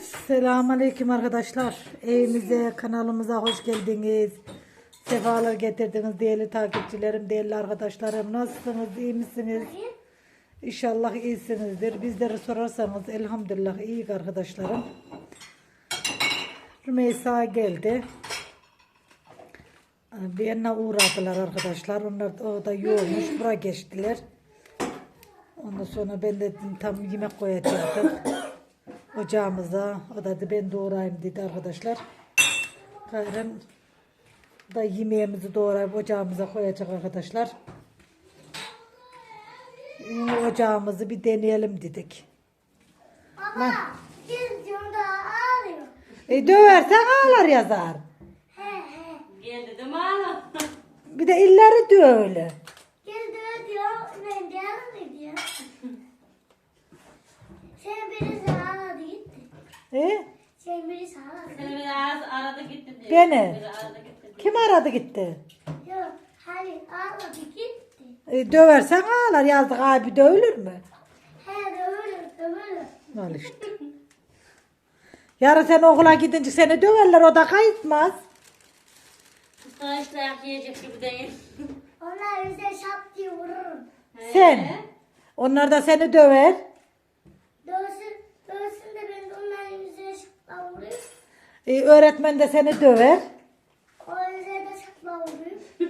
Selamünaleyküm arkadaşlar. Evimize, kanalımıza hoş geldiniz. Sefalar getirdiniz değerli takipçilerim, değerli arkadaşlarım. Nasılsınız, iyi misiniz? İnşallah iyisinizdir. Bizleri sorarsanız elhamdülillah iyi arkadaşlarım. Rümeysa geldi. Yerine uğradılar arkadaşlar. Onlar da, o da yoğunmuş. Buraya geçtiler. Ondan sonra ben de tam yemek koyacaktım ocağımıza. O da dedi ben doğrayayım dedi arkadaşlar. Gayrım da yemeğimizi doğrayıp ocağımıza koyacak arkadaşlar. Şimdi Ocağımızı bir deneyelim dedik. Baba, biz yolda ağrıyor. E döversen ağlar yazar. He he. Gel dedim ağla. Bir de illeri de öyle. Gel de diyor, ben de ağrıyor diyor. Sen gitti. E? Sen birisi ağladı. Seni bir aradı, aradı gitti diyor. Beni? Biri aradı gitti diyor. Kim aradı gitti? Yok, Halil ağladı gitti. E, döversen ağlar yazdık abi dövülür mü? He de öyle. Al işte. Yarın sen okula gidince seni döverler o da kayıtmaz. Mustafa işte ayak yiyecek gibi değil. Onlar bize şap diye vururum. Sen. Onlar da seni döver. Dövsün de ben de onların yüzüne şapla vurayım. E, öğretmen de seni döver.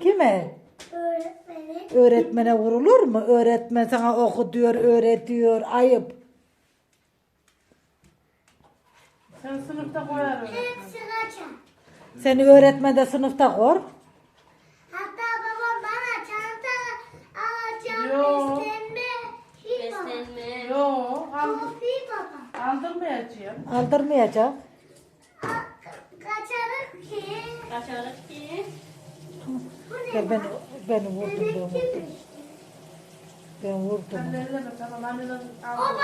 Kime? Öğretmeni. Öğretmene vurulur mu? Öğretmen sana oku diyor, öğretiyor. Ayıp. Sen sınıfta koyar kaçar. Seni öğretmen de sınıfta kor. Hatta babam bana çanta alacağım Yo. beslenme. Hi baba. Beslenme. Yo, aldır, Çok hi baba. Aldırmayacağım. Aldırmayacak. Kaçarır ki. Kaçarık ki. Bu ne? Gel ben, beni vurdum, ben vurdum. Ben vurdum. O bana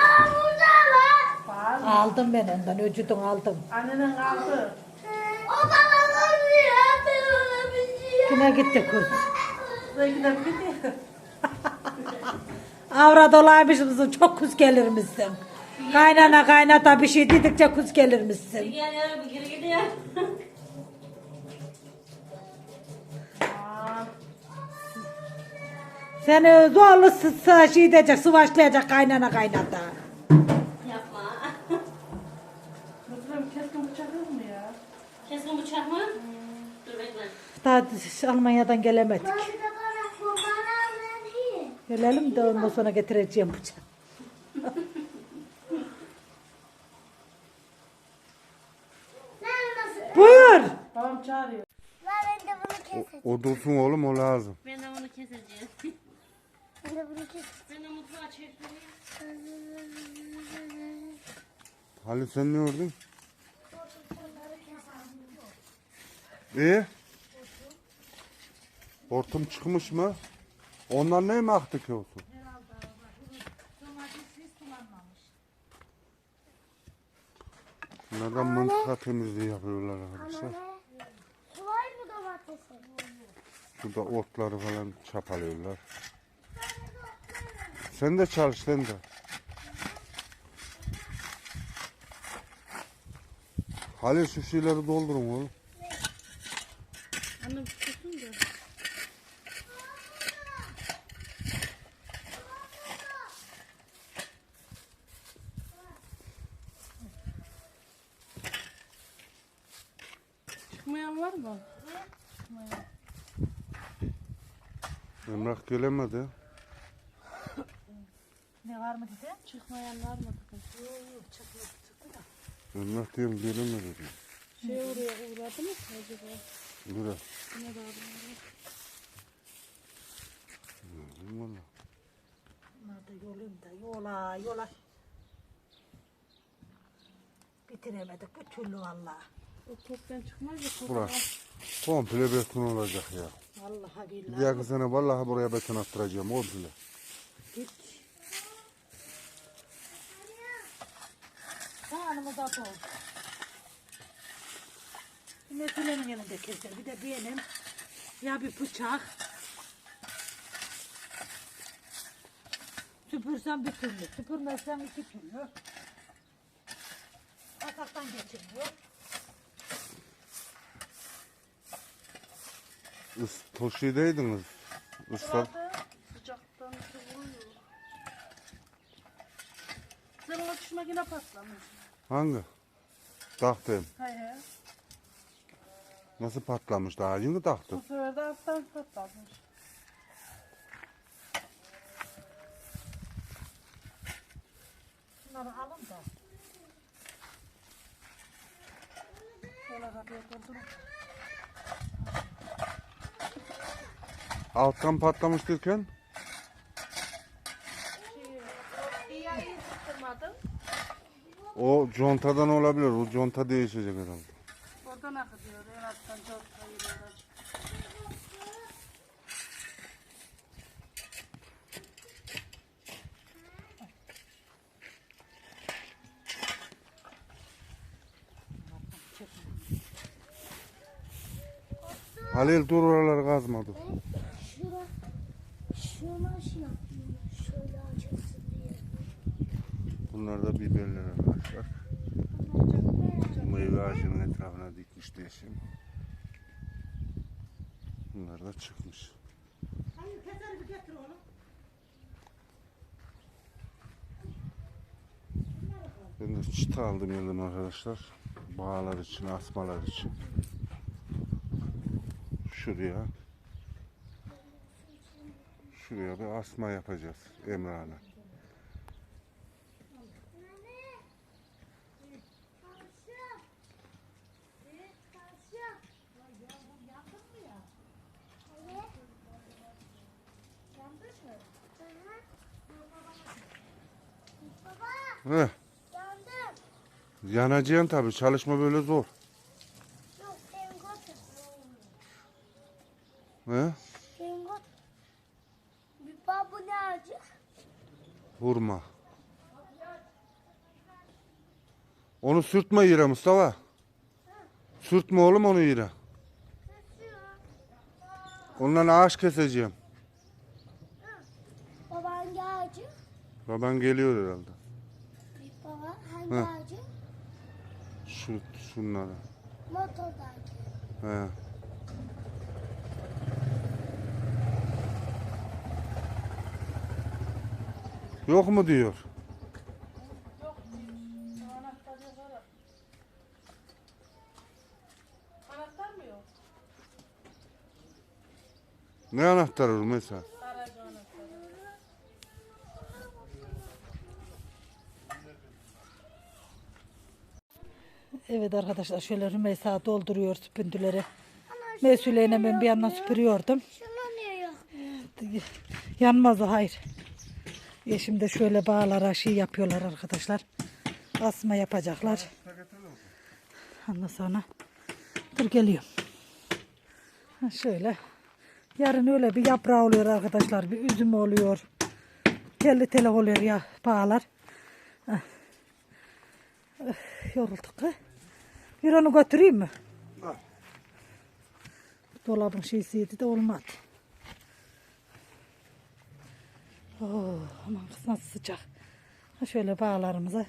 var. Var. Aldım ben ondan, öcüdün aldım. Annenin aldı. O bana vuruyor. Ben ona bir şey Kime gitti kız? Belki de gidiyor. Avrat olaymışsın, çok kuz gelirmişsin. Kaynana kaynata bir şey dedikçe kuz gelirmişsin. geliyor bir geri gidiyor. Seni zorlu sı- sı- şey edecek, sıvaşlayacak kaynana kaynata. Yapma. Müdürüm keskin bıçak yok mu ya? Keskin bıçak mı? Dur bekle. Daha Almanya'dan gelemedik. Gelelim de ondan sonra getireceğim bıçağı. Ben nasıl? Buyur. Babam çağırıyor. Ben de bunu keseceğim. O dursun oğlum o lazım. Ben de bunu keseceğim. Ben de bunu keseceğim. Ben de mutfağa çektim. Halil sen ne gördün? İyi. Hortum çıkmış mı? Onlar ne mi aktı ki olsun? Bunlardan mıntıka temizliği yapıyorlar arkadaşlar. Kolay mı domatesi? Şurada otları falan çapalıyorlar. Sen de çalış sen de. Halil şu şeyleri doldurun oğlum. Anne tutun da. Çıkmayan var mı? Emrah gelemedi. Ne var mı dedi? Çıkmayan var mı? Emrah diyorum gelemedi diyor. Şey oraya uğradı mı acaba? Dur. Ne de abi? Valla. Da yolum da yola yola. Bitiremedik bir türlü valla. O toptan çıkmaz ya. Burası komple beton olacak ya. Vallahi Bir billahi. dahaki sene vallahi buraya beton attıracağım komple. Git. Kanımız at oldu. Bir Meselenin yanında keser. Bir de benim. Ya bir bıçak. Süpürsem bir türlü. Süpürmezsem iki türlü. Atakta alttan Is, toşideydiniz. Islak. Sıcaktan vuruyor. Senin o çiş makine patlamış. Hangi? Taktım. He he. Nasıl patlamış daha yeni taktı. Bu sefer de alttan patlamış. Bunları alın da. Şöyle kapıya koydum. Alttan patlamış tutturmadım. o contadan olabilir. O conta değişecek herhalde. Oradan akıtıyor. En alttan kayıyor. Halil dur oraları kazmadı. Şura, şuna şey yapayım. Şöyle açılsın diye. Bunlar da biberler arkadaşlar. Meyve ağacının etrafına dikmiş değişim. Bunlar da çıkmış. Hayır keser bir getir oğlum. Ben de çıta aldım geldim arkadaşlar. Bağlar için, asmalar için. Şuraya. Şuraya bir asma yapacağız Emrah'la. Baba Heh, yandım. yanacaksın tabii. Çalışma böyle zor. Yok. He? Tengot. Bir baba ne acı? Vurma. Onu sürtme yere Mustafa. Sürtme oğlum onu yere. Ondan ağaç keseceğim. Baba hangi ağacı? Baban geliyor herhalde. Hı. ağacı? Şu, şunları. Motordaki. He. Yok mu diyor. Anahtar yok ara. Anahtar mı yok? Ne anahtar olur mesela? Evet arkadaşlar şöyle Rümeysa dolduruyor süpüntüleri. Mesuleyle ben bir yandan süpürüyordum. Yanmaz o hayır. Ya şimdi şöyle bağlara şey yapıyorlar arkadaşlar. Asma yapacaklar. Ondan sonra dur geliyorum. Ha, şöyle. Yarın öyle bir yaprağı oluyor arkadaşlar. Bir üzüm oluyor. Telli telli oluyor ya bağlar. Ah. Öf, Yorulduk. Bir onu götüreyim mi? Al. Dolabın şeysiydi de olmadı. Oo, aman kız nasıl sıcak. Ha şöyle bağlarımıza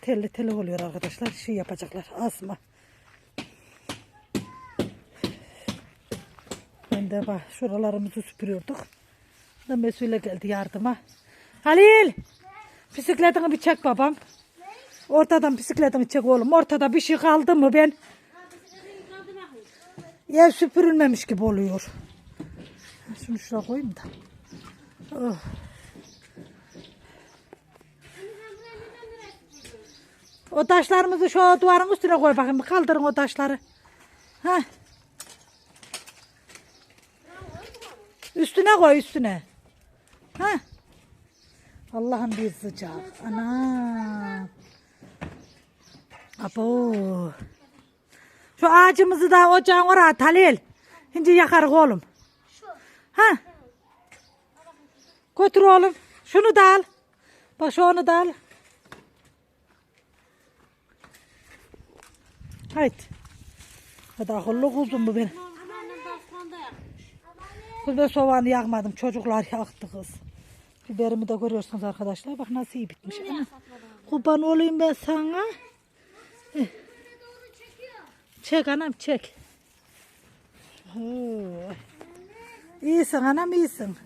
telli telli oluyor arkadaşlar. Şey yapacaklar asma. Ben de bak şuralarımızı süpürüyorduk. Da Mesule geldi yardıma. Halil! Bisikletini bir çek babam. Ortadan bisikletini çek oğlum. Ortada bir şey kaldı mı ben? Ev süpürülmemiş gibi oluyor. Şunu şuraya koyayım da. Oh. O taşlarımızı şu duvarın üstüne koy bakayım. Kaldırın o taşları. Ha. Üstüne koy üstüne. Ha. Allah'ım bir sıcak. Ana. Abo. Şu ağacımızı da ocağın oraya at Halil. Şimdi yakarız oğlum. Ha. Götür oğlum. Şunu da al. Bak şu onu da al. Haydi. Hadi akıllı kuzum bu benim. Kız ben soğanı yakmadım. Çocuklar yaktı kız. Biberimi de görüyorsunuz arkadaşlar. Bak nasıl iyi bitmiş. Kurban olayım ben sana. Çek anam çek. Oo. İyisin anam iyisin.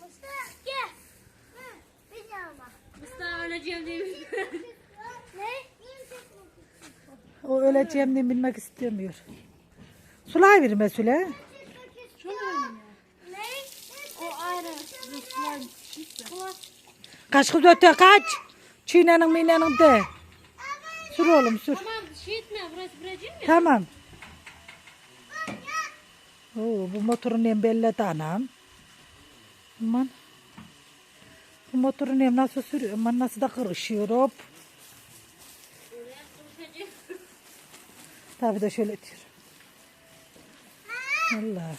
Mustafa gel. Hı, pijama. Mustafa öleceğim diye. Ne? O öleceğim diye bilmek istemiyor. Sulay verme Süle. Ne? O ayrı. Rüsvan. Kaç kız öte kaç. Çiğnenin minenin de. Sür oğlum sür. Tamam şey etme burası bırakayım mı? Tamam. Oo, bu motorun hem belledi anam. Aman. Bu motorun hem nasıl sürüyor? Aman nasıl da kırışıyor hop. Tabii de şöyle diyor. Allah.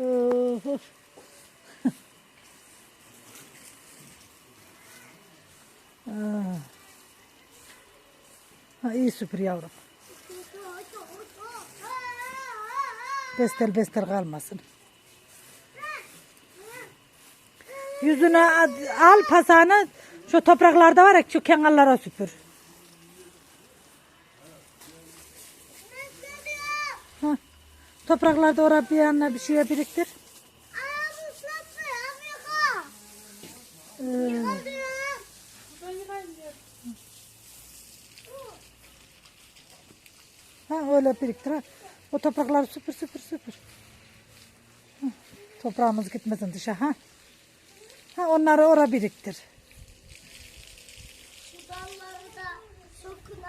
Oh, oh. Ha, iyi süpür yavrum. Bestel bestel kalmasın. Yüzüne al pasağını şu topraklarda var ya şu kenarlara süpür. Topraklarda oraya bir yanına bir şeye biriktir. Ee, ha, öyle biriktir. Ha. O toprakları süpür süpür süpür. Ha, Toprağımız gitmesin dışa. Ha. Ha, onları oraya biriktir.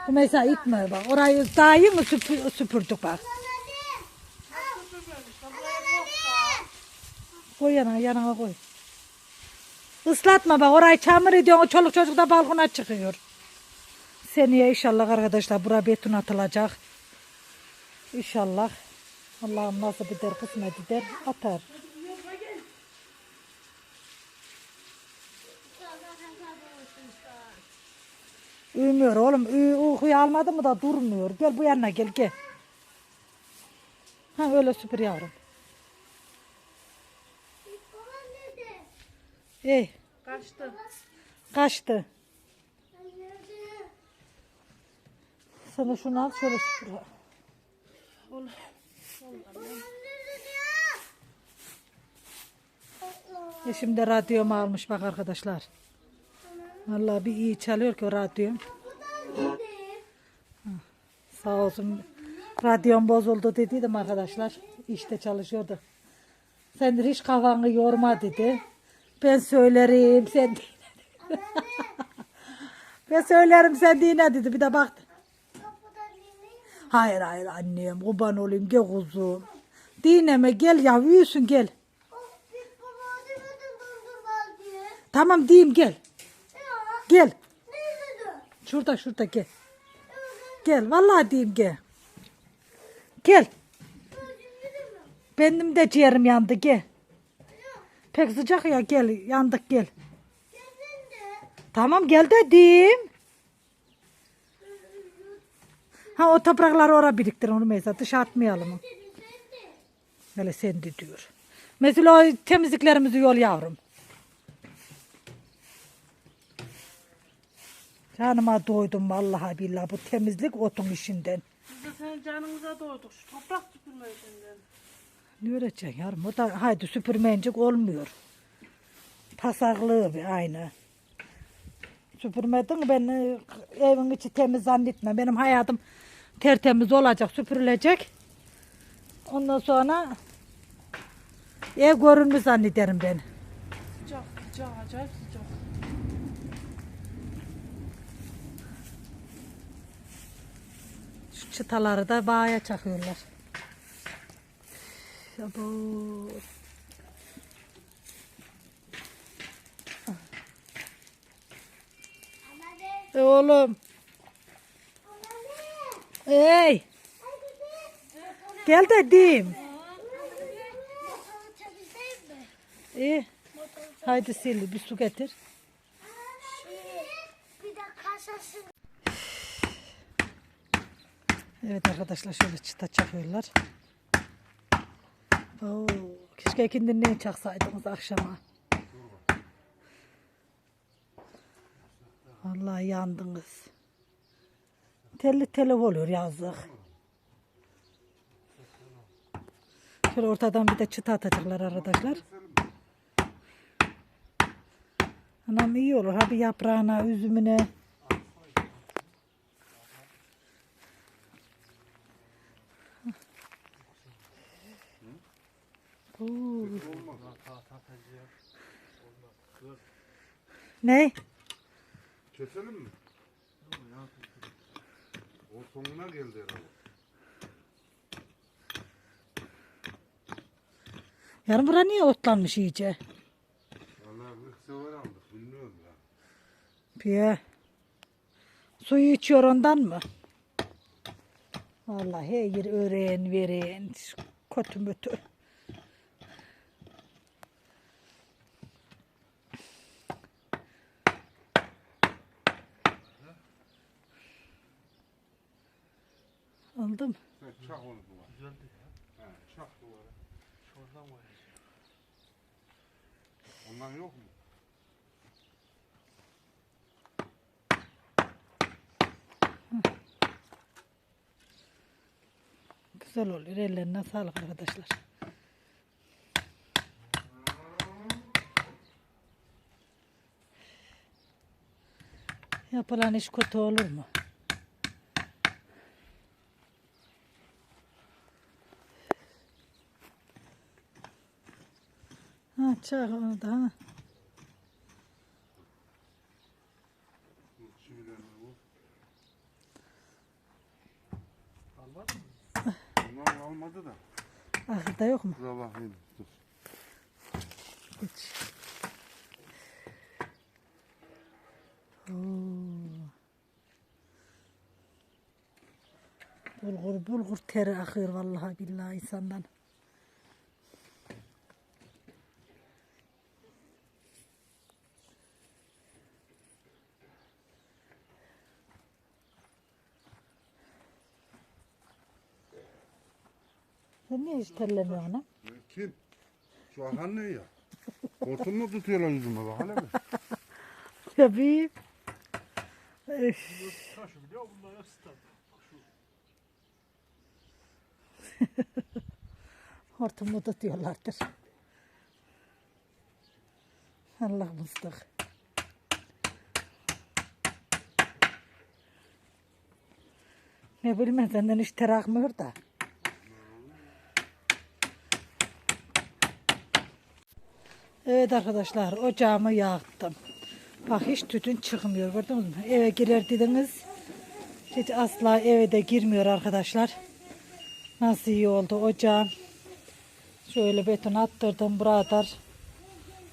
Bu mesela itme bak. Orayı daha iyi mi süpür, süpürdük bak. Koy yanına yanına koy. Islatma bak orayı çamur ediyorsun. O çoluk çocuk da balkona çıkıyor. Seneye inşallah arkadaşlar bura beton atılacak. İnşallah. Allah'ım nasıl eder kısmet eder atar. Uyumuyor oğlum. Uy- Uykuyu almadı mı da durmuyor. Gel bu yanına gel gel. Ha öyle süpür yavrum. Ey Kaçtı. kaçtı. Sana şunu al şöyle süpür. E şimdi radyomu almış bak arkadaşlar. Vallahi bir iyi çalıyor ki radyom. Sağ olsun. Radyom bozuldu dediydim arkadaşlar. İşte çalışıyordu. Sen de hiç kafanı yorma dedi. Ben söylerim sen dinle. ben söylerim sen dinle dedi. Bir de baktı. Hayır hayır annem kurban olayım gel kuzum. Dinleme gel ya büyüsün gel. Tamam diyeyim gel. Gel. Şurada şurada gel. Gel vallahi diyeyim gel. Gel. Benim de ciğerim yandı gel. Pek sıcak ya gel yandık gel. Tamam gel de diyeyim. Ha o toprakları oraya biriktir onu mesela dışa atmayalım. Böyle sen de diyor. Mesela o temizliklerimizi yol yavrum. Canıma doydum vallahi billahi bu temizlik otun işinden. Biz de senin canımıza doyduk. Şu toprak süpürme işinden. Ne öğreteceksin yavrum? O da haydi süpürmeyecek olmuyor. Pasaklığı bir aynı. Süpürmedin ben e, evin içi temiz zannetme. Benim hayatım tertemiz olacak, süpürülecek. Ondan sonra ev görünmüş zannederim ben. Sıcak sıcak acayip sıcak. Şu çıtaları da bağaya çakıyorlar. Abo. E oğlum. Ey. Gel de diyeyim. İyi. Haydi sil bir su getir. Evet arkadaşlar şöyle çıta çakıyorlar. Oo, keşke ikindin ne çaksaydınız akşama. Vallahi yandınız. Telli telef oluyor yazık. Şöyle ortadan bir de çıta atacaklar arkadaşlar. Anam iyi olur. Ha bir yaprağına, üzümüne. Ne? Keselim mi? O sonuna geldi herhalde. Yarın bura niye otlanmış iyice? Vallahi bir sefer aldık bilmiyorum ya. Piye. Suyu içiyor ondan mı? Vallahi her öğren veren. Kötü mütü. Aldım. Sen çak onu duvara. Güzeldi ya. He, çak duvara. Şuradan koyacağım. Ondan yok mu? Güzel oluyor. Ellerine sağlık arkadaşlar. Yapılan iş kötü olur mu? Çak onu da ha. Almadı da. Ahırda yok mu? Dur bakayım. Dur. Hiç. Oo. Bulgur bulgur teri akıyor vallahi billahi insandan. Sen niye hiç terlemiyorsun anam? Kim? Şu Ahan ne ya? Hortum mu tutuyorlar yüzüme bak hele mi? Tabii. Taşı biliyor bunlar ya stat. Hortumu tutuyorlardır. Allah mıstık. Ne bileyim ben senden hiç ter akmıyor da. Evet arkadaşlar ocağımı yaktım. Bak hiç tütün çıkmıyor gördünüz mü? Eve girer dediniz. Hiç asla eve de girmiyor arkadaşlar. Nasıl iyi oldu ocağım. Şöyle beton attırdım buralar.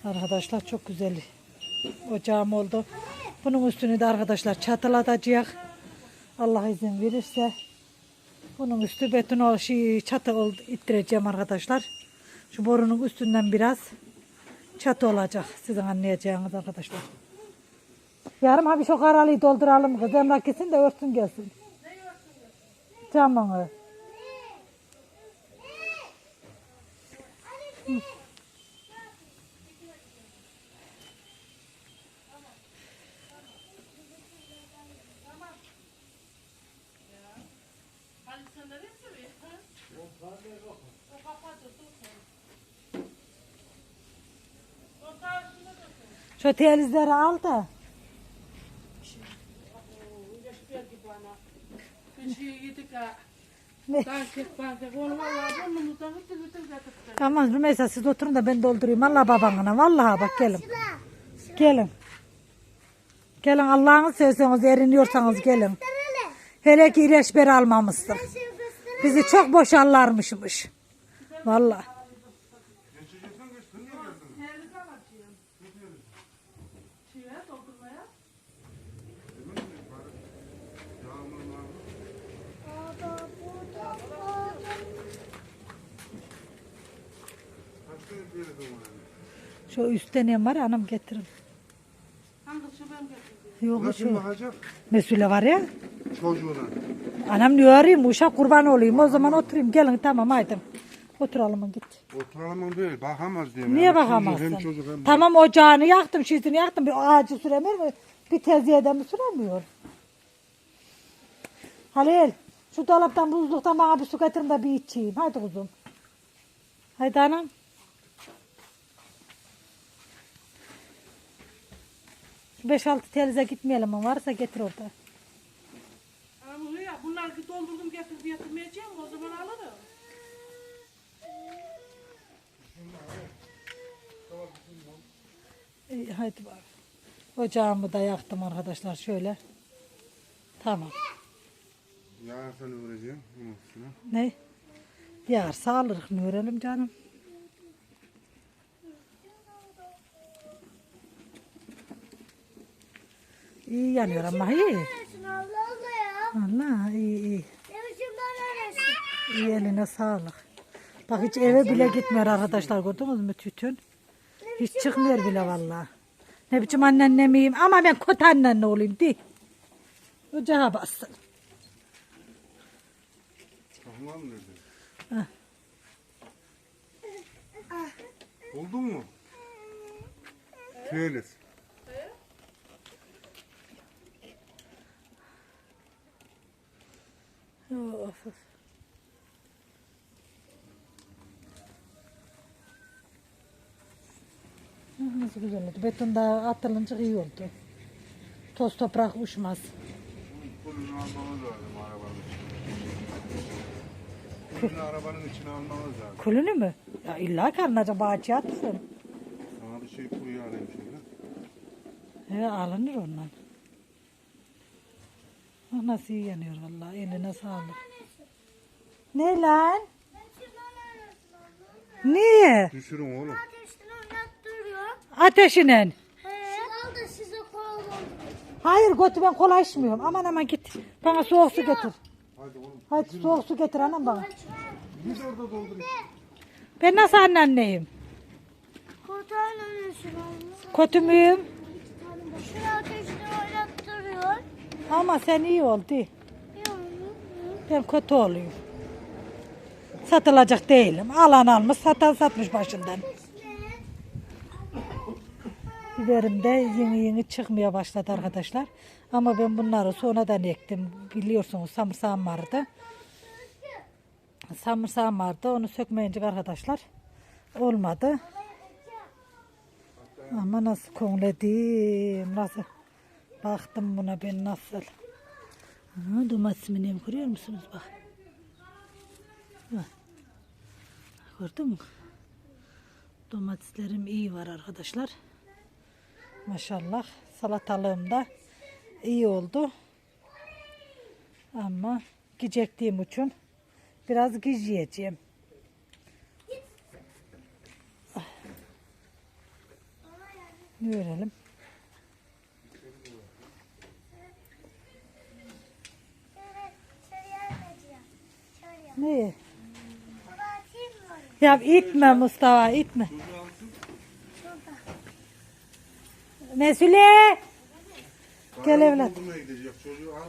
Arkadaşlar çok güzel ocağım oldu. Bunun üstünü de arkadaşlar çatılatacak. Allah izin verirse. Bunun üstü beton şey, çatı ol, ittireceğim arkadaşlar. Şu borunun üstünden biraz çatı olacak. Sizin anlayacağınız arkadaşlar. Yarım abi şu karalıyı dolduralım kız. Emrah gitsin de örtün gelsin. Camını. Hadi sen de ne seviyorsun? O kapadı, dur. O tarifine de Şu telizleri al da. Geç geldi bana. Bir şey yedik ha. Ne? Pankek pankek. Onu vallahi burnumuzdan gıtır gıtır getirdi. Tamam Rümeysa siz oturun da ben doldurayım. Allah babanına. Vallahi bak gelin. Gelin. Gelin Allah'ını seviyorsanız eriniyorsanız gelin. Hele ki ilaç beri almamışsın. Bizi çok boşallarmışmış. Vallahi. Şu üstte ne var anam getirin. Şu. Yok şu. bakacak? Mesule var ya. Çocuğuna. Anam ne arayayım uşak kurban olayım. O zaman oturayım gelin tamam haydi. Oturalım git. Oturalım böyle bakamaz diye. Niye bakamazsın? Hem çocuk hem Tamam ocağını yaktım, şişini yaktım. Bir ağacı süremiyor mu? Bir teziyede mi süremiyor? Halil şu dolaptan buzluktan bana bir su getirin de bir içeyim. Haydi kuzum. Haydi anam. 5-6 telize gitmeyelim ama varsa getir orada. Ama ya bunlar ki doldurdum getirip getirmeyeceğim o zaman alırım. İyi, haydi bak. Ocağımı da yaktım arkadaşlar şöyle. Tamam. Ya sen öğreneceğim. Bunun üstüne. Ne? Sağlık mı öğrenelim canım? İyi yanıyor ama iyi. Allah iyi iyi. İyi eline sağlık. Bak hiç eve bile gitmiyor arkadaşlar gördünüz mü tütün? Hiç çıkmıyor bile vallahi. Ne biçim annenle miyim? Ama ben kötü annenle olayım di. Ocağa bassın. Tamam? Heh. Buldun mu? Şöyle. Of, of. Nasıl güzel oldu. Beton da atılınca iyi oldu. Toz toprak uçmaz. Kulunu almamız lazım arabanın içine. Kulunu arabanın içine almamız lazım. Kulünü mü? Ya illa karnaca bahçeye atırsın. Sana bir şey kuruyu alayım şöyle. He alınır ondan. Nasıl iyi yanıyor vallahi. Eline sağlık. Ne lan? Niye? Düşürün oğlum. Al da size koyalım. Hayır götü ben kola içmiyorum. Aman aman git. Bana soğuk su getir. Hadi oğlum. Hadi soğuk su getir anam bana. Biz orada doldurayım. Ben nasıl anneanneyim? Kurtar neresin Allah? Kötü müyüm? Şunu ateşten oynattırıyor. Ama sen iyi ol de. Yok. Ben kötü olayım. Satılacak değilim. Alan almış, satan satmış başından. Biberim de yeni yeni çıkmaya başladı arkadaşlar. Ama ben bunları sonradan ektim. Biliyorsunuz samırsağım vardı. Samırsağım vardı. Onu sökmeyince arkadaşlar olmadı. Ama nasıl konledim. Nasıl baktım buna ben nasıl. Aha, domatesimi nem görüyor musunuz bak. Bak. Gördün mü? Domateslerim iyi var arkadaşlar. Maşallah. Salatalığım da iyi oldu. Ama gecektiğim için biraz giz yiyeceğim. Ah. Görelim. Şöyle. Ne? Baba atayım mı oraya? Ya itme Mustafa itme. Mesule. Gel evlat. Çocuğu al.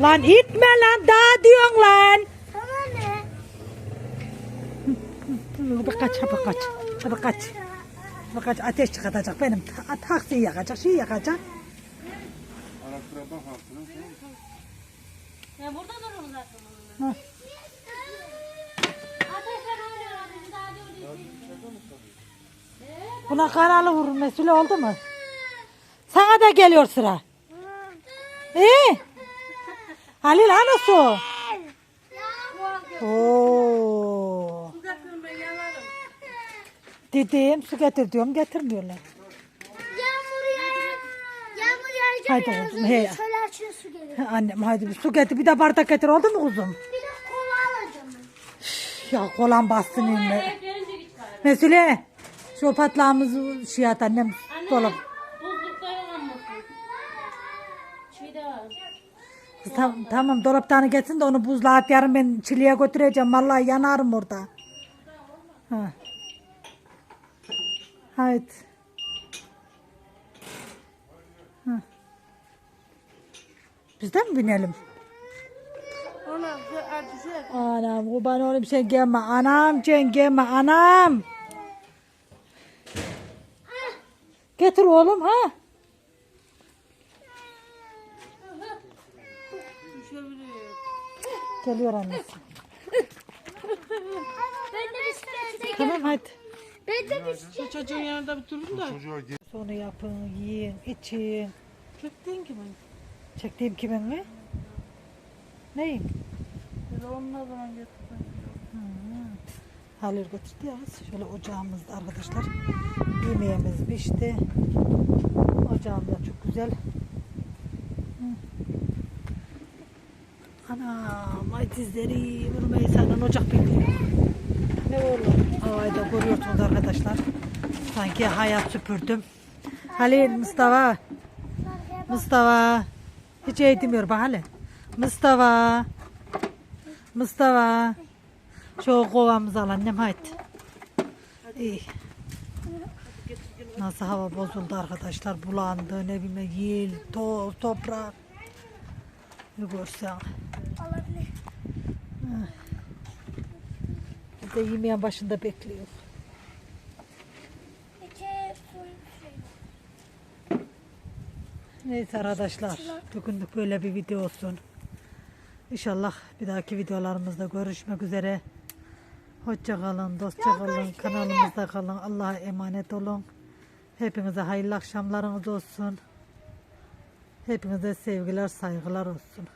Lan itme lan daha diyorsun lan. Sana ne? Hadi kaç hadi kaç ateş çıkartacak benim. ta- Taksiyi yakacak şey yakacak. Araştıra bak? Ya burada durun zaten onunla. Hah. Ateşten oynuyor ateşi daha diyor. Buna kanalı vurur Mesule oldu mu? Sana da geliyor sıra. İyi. Halil hani su? Oo. Su getirin ben yanarım. Dedim su getir diyorum getirmiyorlar. Yağmur yağar. Yağmur yağacak. Haydi kuzum, he. Şöyle açıyor su geliyor. Annem hadi bir su getir bir de bardak getir oldu mu kuzum? Bir de kola alacağım. Ya kolan bastın bari. Mesule şu patlağımızı şey at annem dolap. Şey de var. Tam, tamam dolaptanı getirsin de onu buzluğa at yarın ben çileye götüreceğim. Vallahi yanarım orada. Ha. Haydi. Ha. Biz de mi binelim? Hadi şey. Anam kurban olayım sen gelme. Anam sen gelme anam. Getir oğlum ha. Geliyor annesi. Ben de bisiklet Tamam hadi. Ben de bisiklet. Şu çocuğun yanında bir durun da. Çocuğa gel. Sonra yapın, yiyin, için. Çektin ki ben. Çektiğim kimin mi? Neyim? Bir de onun ne zaman getirdin? Halil götürdü ya. Şöyle ocağımızda arkadaşlar. Yemeğimiz pişti. Ocağım da çok güzel. Hı. Anam ay dizleri Rümeysa'dan ocak bekliyor. Ne oğlum? Havayı da görüyorsunuz arkadaşlar. Sanki hayat süpürdüm. Halil, Mustafa. Mustafa. Hiç eğitmiyor bak hele. Mustafa. Mustafa. Şu kovamızı al annem haydi. İyi. Nasıl hava bozuldu arkadaşlar. Bulandı ne bileyim yel, toz, toprak. Bir görsen. Biz de yemeğin başında bekliyor. Su Neyse arkadaşlar. Bugünlük böyle bir video olsun. İnşallah bir dahaki videolarımızda görüşmek üzere. Hoşça kalın, dostça kalın, kanalımızda kalın. Allah'a emanet olun. Hepinize hayırlı akşamlarınız olsun. Hepinize sevgiler, saygılar olsun.